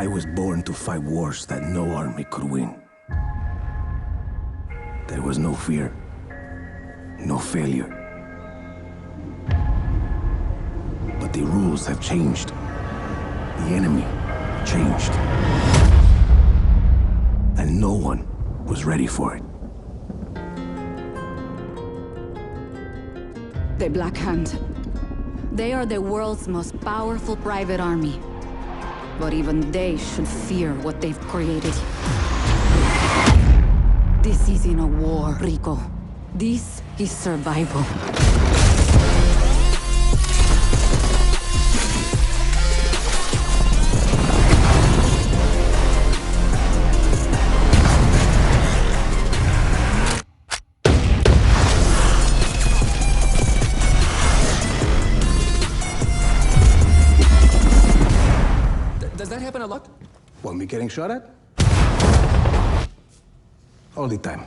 I was born to fight wars that no army could win. There was no fear, no failure. But the rules have changed. The enemy changed. And no one was ready for it. The Black Hand. They are the world's most powerful private army. But even they should fear what they've created. This isn't a war, Rico. This is survival. Does that happen a lot? Want me getting shot at? All the time.